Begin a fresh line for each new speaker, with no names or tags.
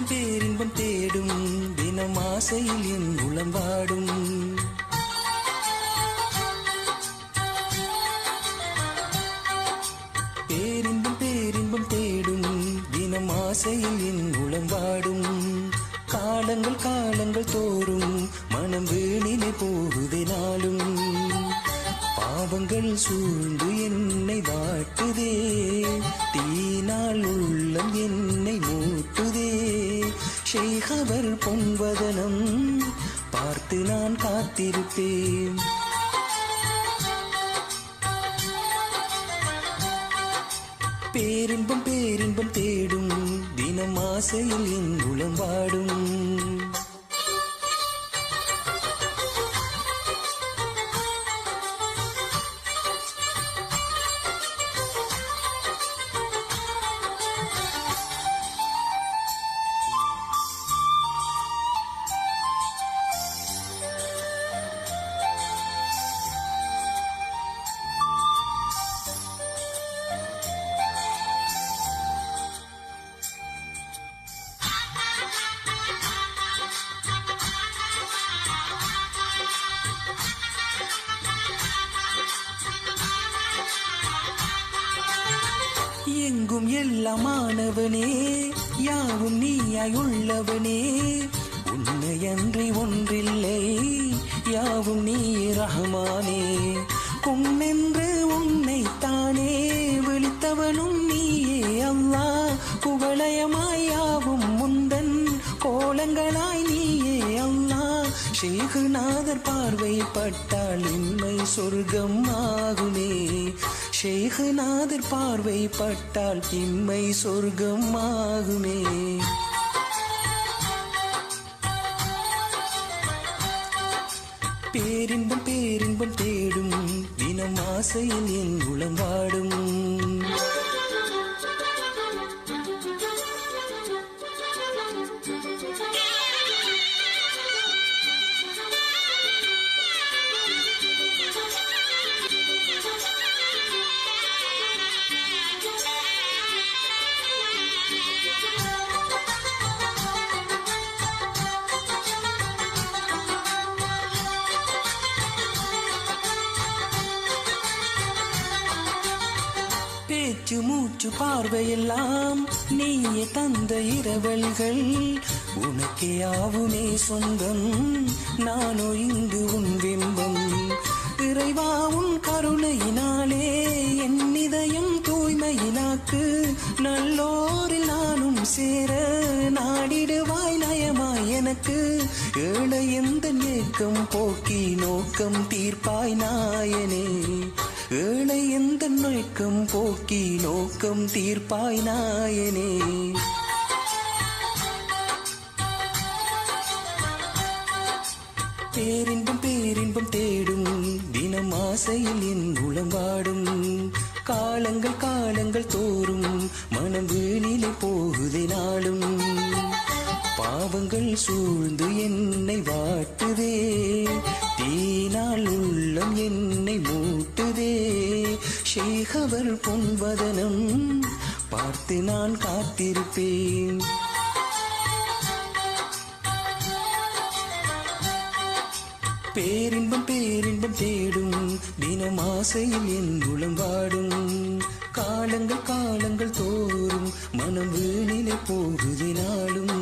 தினம் பேரின்பம் தேடும் தினம் ஆசையில் என் உளம் வாடும். பேரின்பம் பேரின்பம் தேடும் தினம் ஆசையில் என் உளம் வாடும். காலங்கள் காலங்கள் தோறும் மனம் வீணிலே போகுதே நாளும். பாவங்கள் சூழ்ந்து என்னை வாட்டுதே ஷேகவர் பொன்வதனம் பார்த்து நான் காத்திருப்பேன். பேரின்பம் பேரின்பம் தேடும் தினம் ஆசையில் என் உளம் எங்கும் எல்லாமானவனே யாவும் நீயாய் உள்ளவனே உன்னையன்றி ஒன்றில்லை யாவும் நீ ரஹமானே. உன்னென்று ஷேகுநாதர் பார்வை பட்டால் இன்மை சொர்க்கம் ஆகுமே. ஷேகுநாதர் பார்வை பட்டால் இம்மை சொர்க்கம் ஆகுமே. பேரின்பம் பேரின்பம் தேடும் தினம் ஆசையில் என் உளம் வாடும். பேச்சு பார்வையெல்லாம் நீயே தந்த இரவல்கள் உனக்கே ஆவுமே சொந்தம் நானோ இங்கு உன் பிம்பம் இறைவா உன் கருணையினாலே எனக்கு ஏழை எந்த ஏக்கம் போக்கி நோக்கம் தீர்ப்பாய் நாயனே. ஏழை எந்த நோக்கம் போக்கி நோக்கம் தீர்ப்பாய் நாயனே. பேரின்பம் பேரின்பம் தேடும் தினம் ஆசையில் என் உளம்பாடும். காலங்கள் காலங்கள் தோறும் மனம் வீணிலே போகுதே நாளும். பாவங்கள் சூழ்ந்து என்னை வாட்டுதே. தீனால் உள்ளம் என்னை மூட்டுதே. ஷேகவர் பொன்வதனம் பார்த்து நான் காத்திருப்பேன். பேரின்பம் பேரின்பம் தேடும் தினம் ஆசையில் என் குளம் வாடும். காலங்கள் காலங்கள் தோறும் மனம் வீணிலே போகுதினாலும்